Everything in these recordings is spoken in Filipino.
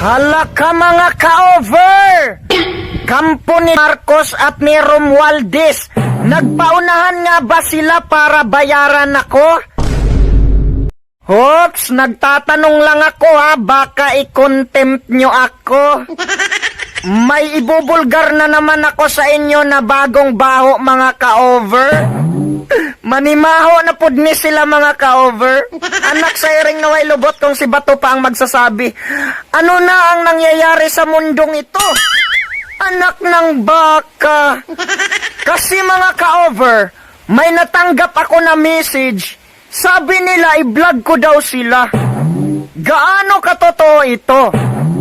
Hala ka mga ka-over! Kampo ni Marcos at ni Romualdez, nagpaunahan nga ba sila para bayaran ako? Hops, nagtatanong lang ako ha, baka i-contempt nyo ako. May ibubulgar na naman ako sa inyo na bagong baho mga ka-over. Manimaho na pud ni sila mga ka-over. Anak sa iring naway lubot kung si Bato pa ang magsasabi. Ano na ang nangyayari sa mundong ito? Anak ng baka. Kasi mga ka-over, may natanggap ako na message. Sabi nila i-vlog ko daw sila. Gaano katotoo ito?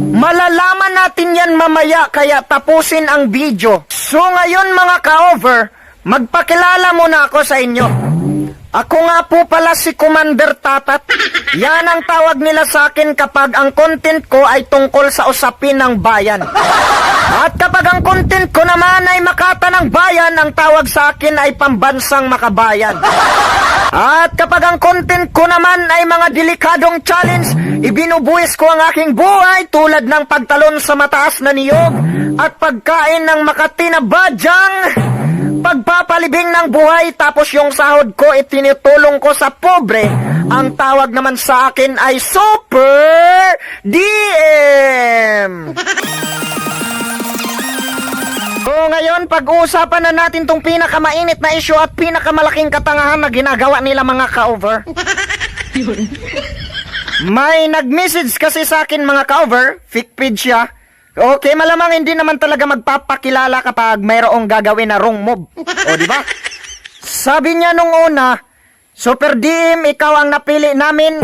Malalaman natin yan mamaya kaya tapusin ang video. So ngayon mga ka-over, magpakilala muna ako sa inyo. Ako nga po pala si Commander Tatat. Yan ang tawag nila sa akin kapag ang content ko ay tungkol sa usapin ng bayan. At kapag ang content ko naman ay makata ng bayan, ang tawag sa akin ay pambansang makabayan. At kapag ang content ko naman ay mga delikadong challenge, ibinubuwis ko ang aking buhay tulad ng pagtalon sa mataas na niyog at pagkain ng makati na badyang, pagpapalibing ng buhay tapos yung sahod ko itinutulong ko sa pobre. Ang tawag naman sa akin ay Super DM! So ngayon, pag-uusapan na natin tong pinakamainit na issue at pinakamalaking katangahan na ginagawa nila mga ka-over. May nag-message kasi sa akin mga ka-over, fake page siya. Okay, malamang hindi naman talaga magpapakilala kapag mayroong gagawin na wrong move. O, di ba? Sabi niya nung una, Super DM, ikaw ang napili namin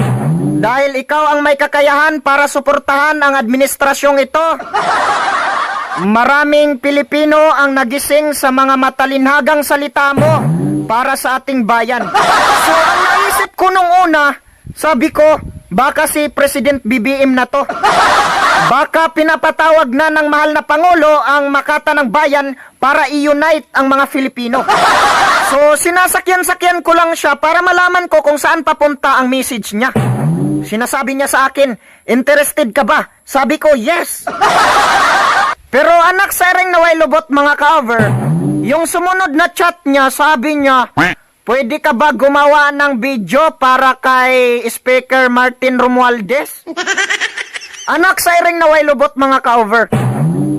dahil ikaw ang may kakayahan para suportahan ang administrasyong ito. Maraming Pilipino ang nagising sa mga matalinhagang salita mo para sa ating bayan. So, ang naisip ko nung una, sabi ko, baka si President BBM na to. Baka pinapatawag na ng mahal na Pangulo ang makata ng bayan para i-unite ang mga Filipino. So, sinasakyan-sakyan ko lang siya para malaman ko kung saan papunta ang message niya. Sinasabi niya sa akin, interested ka ba? Sabi ko, yes. Pero anak sa ring naway lubot mga ka-over, yung sumunod na chat niya, sabi niya, pwede ka ba gumawa ng video para kay Speaker Martin Romualdez? Anak sa ring naway lubot mga ka-over,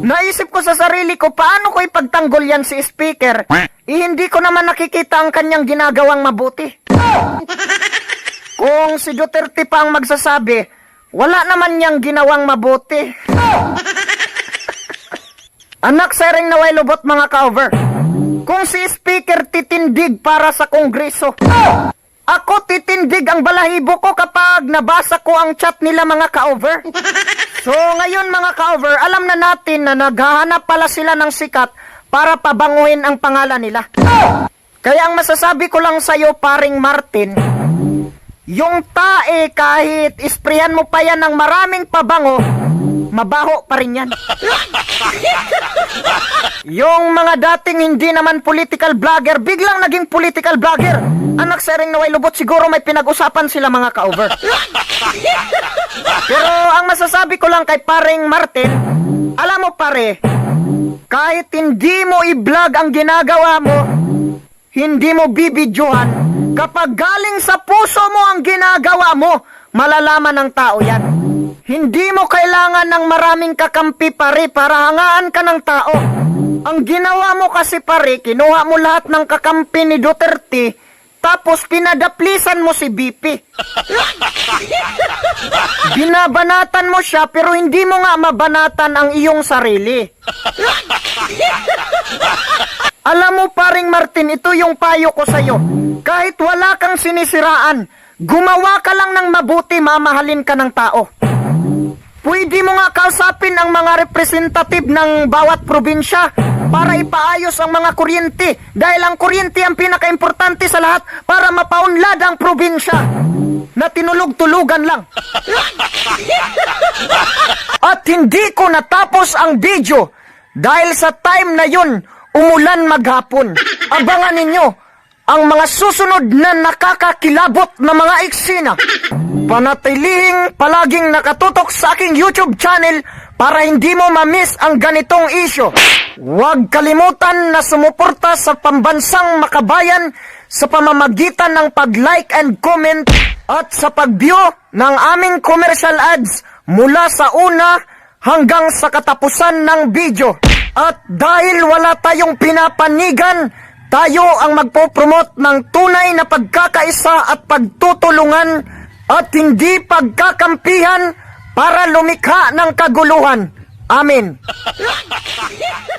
naisip ko sa sarili ko, paano ko ipagtanggol yan si Speaker? Eh, hindi ko naman nakikita ang kanyang ginagawang mabuti. Kung si Duterte pa ang magsasabi, wala naman niyang ginawang mabuti. Anak sa ring naway lubot mga ka-over. Kung si speaker titindig para sa kongreso. Ako titindig ang balahibo ko kapag nabasa ko ang chat nila mga ka-over. So ngayon mga ka-over, alam na natin na naghahanap pala sila ng sikat para pabanguhin ang pangalan nila. Kaya ang masasabi ko lang sa'yo paring Martin, yung tae kahit isprihan mo pa yan ng maraming pabango, mabaho pa rin yan. yung mga dating hindi naman political vlogger, biglang naging political vlogger. Anak sa ring naway lubot, siguro may pinag-usapan sila mga ka-over. Pero ang masasabi ko lang kay paring Martin, alam mo pare, kahit hindi mo i-vlog ang ginagawa mo, hindi mo bibidyohan, kapag galing sa puso mo ang ginagawa mo, malalaman ng tao yan. Hindi mo kailangan ng maraming kakampi pare para hangaan ka ng tao. Ang ginawa mo kasi pare, kinuha mo lahat ng kakampi ni Duterte, tapos pinadaplisan mo si BP. Binabanatan mo siya pero hindi mo nga mabanatan ang iyong sarili. Alam mo paring Martin, ito yung payo ko sa'yo. Kahit wala kang sinisiraan, gumawa ka lang ng mabuti, mamahalin ka ng tao. Pwede mo nga kausapin ang mga representative ng bawat probinsya para ipaayos ang mga kuryente dahil ang kuryente ang pinakaimportante sa lahat para mapaunlad ang probinsya na tinulog-tulugan lang. At hindi ko natapos ang video dahil sa time na yun, umulan maghapon. Abangan ninyo, ang mga susunod na nakakakilabot na mga eksena. Panatilihing palaging nakatutok sa aking YouTube channel para hindi mo ma-miss ang ganitong isyo. Huwag kalimutan na sumuporta sa pambansang makabayan sa pamamagitan ng pag-like and comment at sa pag-view ng aming commercial ads mula sa una hanggang sa katapusan ng video. At dahil wala tayong pinapanigan, tayo ang magpo-promote ng tunay na pagkakaisa at pagtutulungan at hindi pagkakampihan para lumikha ng kaguluhan. Amen.